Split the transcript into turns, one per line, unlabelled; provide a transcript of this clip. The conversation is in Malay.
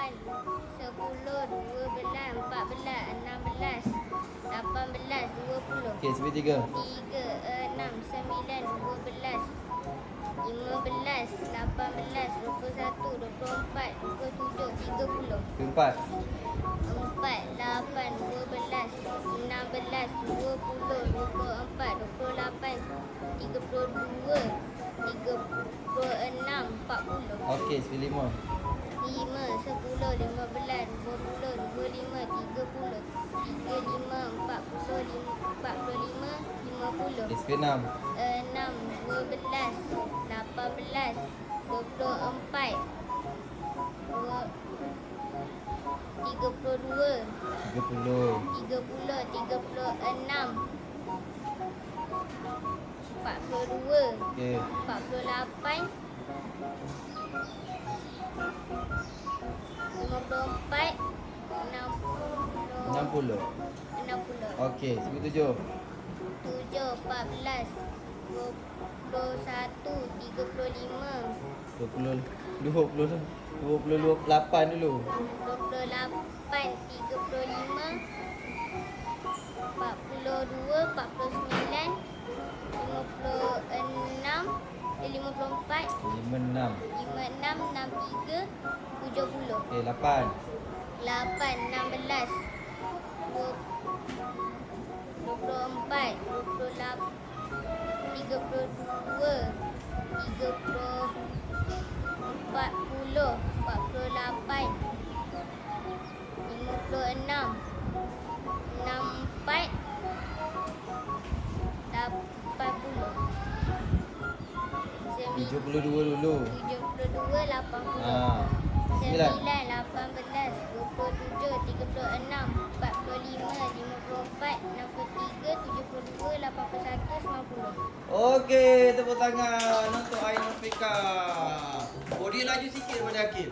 lapan, sepuluh, dua belas, empat belas, enam belas, lapan belas, dua puluh.
Okey, sebut tiga.
Tiga, enam, sembilan, dua belas, lima belas, lapan belas, dua puluh satu, dua puluh empat, dua puluh tujuh, tiga puluh.
Empat.
Empat, lapan, dua belas, enam belas, dua puluh, dua puluh empat, dua puluh lapan, tiga puluh dua, tiga puluh enam, empat puluh.
Okey, sebut lima
lima, sepuluh, lima belas, dua puluh, dua lima, tiga puluh, tiga lima, empat puluh, lima, empat puluh lima, lima puluh.
Disipin enam.
Eh, enam, dua belas, lapan belas, dua puluh empat, 50. Disiplin 6. 6,
12, 18,
24, 32, 30, puluh 36, 42,
okay. 48,
60. 60.
Okey,
7.
7 14 21 35 20 20 tu. 28 dulu.
28 35
42 49
56 54 56 56 63 70
Okey,
8. 8 16 tiga puluh dua, tiga puluh empat puluh, empat puluh lapan, lima puluh enam, enam empat, lapan puluh.
Tujuh puluh dua dulu.
Tujuh puluh dua, lapan puluh.
Sembilan.
Sembilan, lapan belas, dua puluh tujuh, tiga puluh enam, empat puluh lima, lima puluh
Okey, tepuk tangan untuk Ain Nofika. Oh, dia laju sikit daripada Akil.